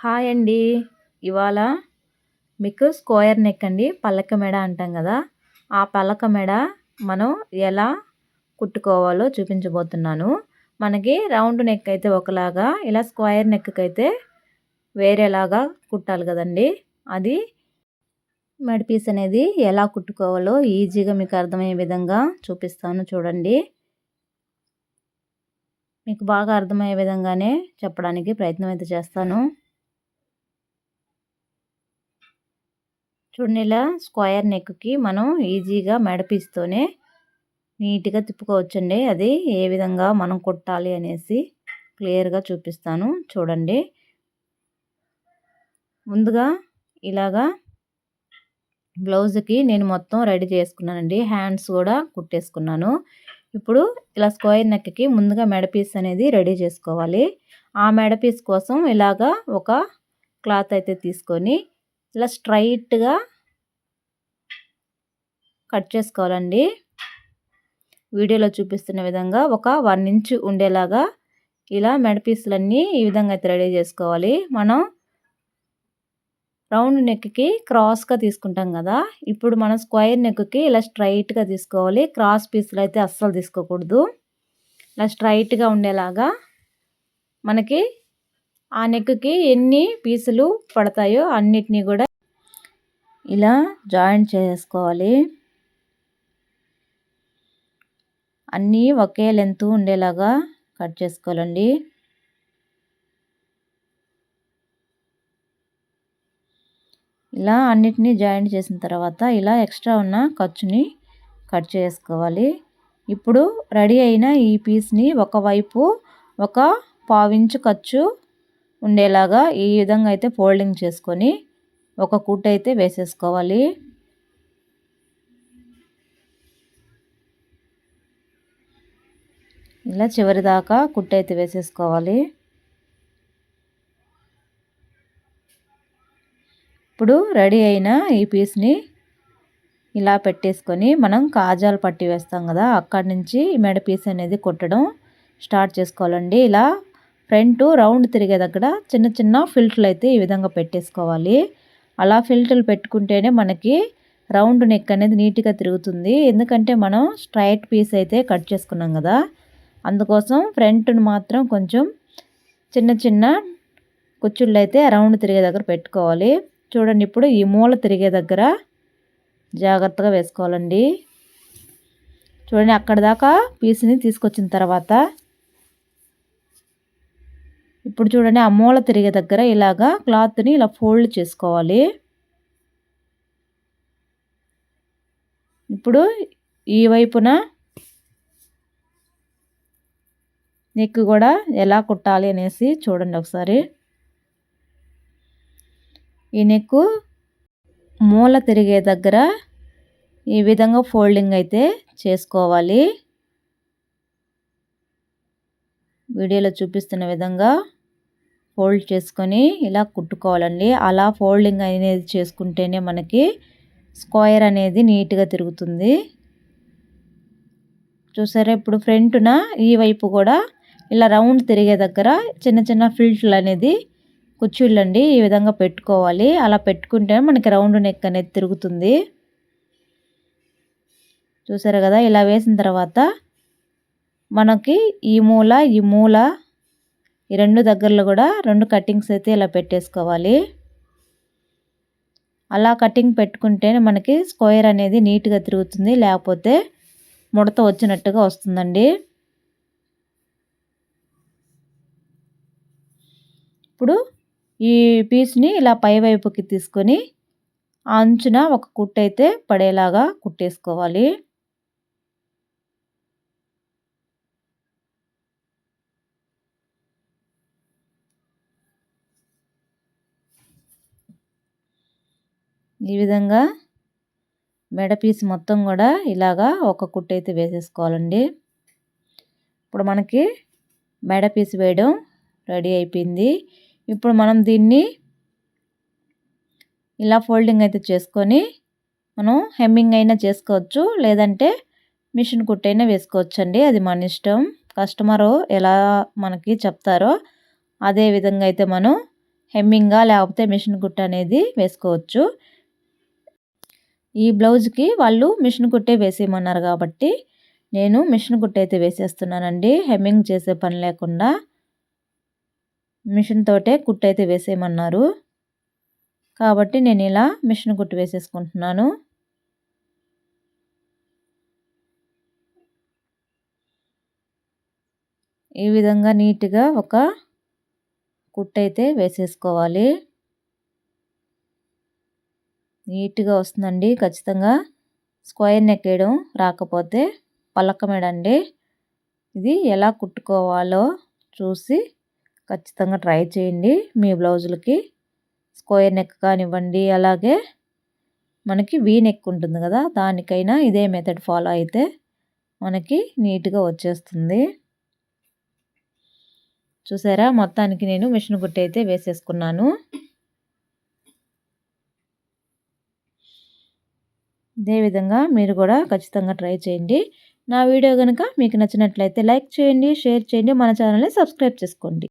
Hi అండి. ఇవాళ మీకు స్క్వేర్ నెక్ అండి పల్లక మెడ అంటాం కదా. ఆ పల్లక మెడ మనం ఎలా కుట్టుకోవాలో చూపించబోతున్నాను. మనకి రౌండ్ నెక్ అయితే ఒకలాగా ఇలా స్క్వేర్ నెక్ అయితే వేరేలాగా కుట్టాలి కదండి. అది మెడ పీస్ అనేది ఎలా కుట్టుకోవాలో ఈజీగా మీకు అర్థమయ్యే విధంగా చూపిస్తాను చూడండి. మీకు బాగా అర్థమయ్యే విధంగానే చెప్పడానికి ప్రయత్నం అయితే చేస్తాను. చూడండి ఇలా స్క్వేర్ నెక్కి మనం ఈజీగా మెడపీస్తోనే నీట్గా తిప్పుకోవచ్చండి. అది ఏ విధంగా మనం కుట్టాలి అనేసి క్లియర్గా చూపిస్తాను. చూడండి. ముందుగా ఇలాగా బ్లౌజ్కి నేను మొత్తం రెడీ చేసుకున్నానండి. హ్యాండ్స్ కూడా కుట్టేసుకున్నాను. ఇప్పుడు ఇలా స్క్వేర్ నెక్కి ముందుగా మెడపీస్ అనేది రెడీ చేసుకోవాలి. ఆ మెడపీస్ కోసం ఇలాగా ఒక క్లాత్ అయితే తీసుకొని ఇలా స్ట్రైట్గా కట్ చేసుకోవాలండి. వీడియోలో చూపిస్తున్న విధంగా ఒక వన్ ఇంచ్ ఉండేలాగా ఇలా మెడపీసులన్నీ ఈ విధంగా అయితే రెడీ చేసుకోవాలి. మనం రౌండ్ నెక్కి క్రాస్గా తీసుకుంటాం కదా ఇప్పుడు మనం స్క్వేర్ నెక్కి ఇలా స్ట్రైట్గా తీసుకోవాలి. క్రాస్ పీసులు అయితే అస్సలు తీసుకోకూడదు. ఇలా స్ట్రైట్గా ఉండేలాగా మనకి ఆ నెక్కి ఎన్ని పీసులు పడతాయో అన్నిటినీ కూడా ఇలా జాయింట్ చేసుకోవాలి. అన్నీ ఒకే లెంత్ ఉండేలాగా కట్ చేసుకోవాలండి. ఇలా అన్నిటినీ జాయింట్ చేసిన తర్వాత ఇలా ఎక్స్ట్రా ఉన్న ఖర్చుని కట్ చేసుకోవాలి. ఇప్పుడు రెడీ అయిన ఈ పీస్ని ఒకవైపు ఒక పావించు ఖర్చు ఉండేలాగా ఈ విధంగా అయితే ఫోల్డింగ్ చేసుకొని ఒక కుట్ అయితే వేసేసుకోవాలి. ఇలా చివరి దాకా కుట్టు అయితే వేసేసుకోవాలి. ఇప్పుడు రెడీ అయిన ఈ పీస్ని ఇలా పెట్టేసుకొని మనం కాజాలు పట్టి వేస్తాం కదా అక్కడి నుంచి మెడ పీస్ అనేది కుట్టడం స్టార్ట్ చేసుకోవాలండి. ఇలా ఫ్రంట్ రౌండ్ తిరిగే దగ్గర చిన్న చిన్న ఫిల్టర్లు అయితే ఈ విధంగా పెట్టేసుకోవాలి. అలా ఫిల్టర్లు పెట్టుకుంటేనే మనకి రౌండ్ నెక్ అనేది నీట్గా తిరుగుతుంది. ఎందుకంటే మనం స్ట్రైట్ పీస్ అయితే కట్ చేసుకున్నాం కదా. అందుకోసం ఫ్రంట్ను మాత్రం కొంచెం చిన్న చిన్న కుచ్చుళ్ళు అయితే రౌండ్ తిరిగే దగ్గర పెట్టుకోవాలి. చూడండి ఇప్పుడు ఈ మూల తిరిగే దగ్గర జాగ్రత్తగా వేసుకోవాలండి. చూడండి అక్కడ దాకా పీస్ని తీసుకొచ్చిన తర్వాత ఇప్పుడు చూడండి ఆ మూల తిరిగే దగ్గర ఇలాగా క్లాత్ని ఇలా ఫోల్డ్ చేసుకోవాలి. ఇప్పుడు ఈ వైపున నెక్ కూడా ఎలా కుట్టాలి అనేసి చూడండి ఒకసారి. ఈ నెక్ మూల తిరిగే దగ్గర ఈ విధంగా ఫోల్డింగ్ అయితే చేసుకోవాలి. వీడియోలో చూపిస్తున్న విధంగా ఫోల్డ్ చేసుకొని ఇలా కుట్టుకోవాలండి. అలా ఫోల్డింగ్ అనేది చేసుకుంటేనే మనకి స్క్వేర్ అనేది నీట్గా తిరుగుతుంది. చూసారా? ఇప్పుడు ఫ్రంట్న ఈ వైపు కూడా ఇలా రౌండ్ తిరిగే దగ్గర చిన్న చిన్న ఫిల్ట్లు అనేది కుర్చీళ్ళండి ఈ విధంగా పెట్టుకోవాలి. అలా పెట్టుకుంటే మనకి రౌండ్ నెక్ అనేది తిరుగుతుంది. చూసారు కదా? ఇలా వేసిన తర్వాత మనకి ఈ మూల ఈ మూల ఈ రెండు దగ్గరలో కూడా రెండు కటింగ్స్ అయితే ఇలా పెట్టేసుకోవాలి. అలా కటింగ్ పెట్టుకుంటేనే మనకి స్క్వేర్ అనేది నీట్గా తిరుగుతుంది లేకపోతే ముడత వచ్చినట్టుగా వస్తుందండి. ఇప్పుడు ఈ పీస్ని ఇలా పైవైపుకి తీసుకొని అంచున ఒక కుట్టైతే పడేలాగా కుట్టేసుకోవాలి. ఈ విధంగా మెడ పీస్ మొత్తం కూడా ఇలాగా ఒక కుట్టు అయితే వేసేసుకోవాలండి. ఇప్పుడు మనకి మెడ పీస్ వేయడం రెడీ అయిపోయింది. ఇప్పుడు మనం దీన్ని ఇలా ఫోల్డింగ్ అయితే చేసుకొని మనం హెమ్మింగ్ అయినా చేసుకోవచ్చు లేదంటే మిషన్ కుట్టైనా వేసుకోవచ్చు అండి అది మన ఇష్టం. కస్టమరు ఎలా మనకి చెప్తారో అదే విధంగా అయితే మనం హెమ్మింగా లేకపోతే మిషన్ కుట్ట అనేది వేసుకోవచ్చు. ఈ బ్లౌజ్కి వాళ్ళు మిషన్ కుట్టే వేసేయమన్నారు కాబట్టి నేను మిషన్ కుట్ట అయితే వేసేస్తున్నానండి. హెమ్మింగ్ చేసే పని లేకుండా మిషన్ తోటే కుట్టు అయితే వేసేయమన్నారు. కాబట్టి నేను ఇలా మిషన్ కుట్టు వేసేసుకుంటున్నాను. ఈ విధంగా నీట్గా ఒక కుట్టయితే వేసేసుకోవాలి. నీట్గా వస్తుందండి. ఖచ్చితంగా స్క్వేర్ నెక్ వేయడం రాకపోతే పలకమేడండి. ఇది ఎలా కుట్టుకోవాలో చూసి ఖచ్చితంగా ట్రై చేయండి మీ బ్లౌజులకి. స్క్వేర్ నెక్ కానివ్వండి అలాగే మనకి వీ నెక్ ఉంటుంది కదా దానికైనా ఇదే మెథడ్ ఫాలో అయితే మనకి నీట్గా వచ్చేస్తుంది. చూసారా? మొత్తానికి నేను మిషన్ కుట్టి అయితే వేసేసుకున్నాను. అదేవిధంగా మీరు కూడా ఖచ్చితంగా ట్రై చేయండి. నా వీడియో కనుక మీకు నచ్చినట్లయితే లైక్ చేయండి షేర్ చేయండి మన ఛానల్ని సబ్స్క్రైబ్ చేసుకోండి.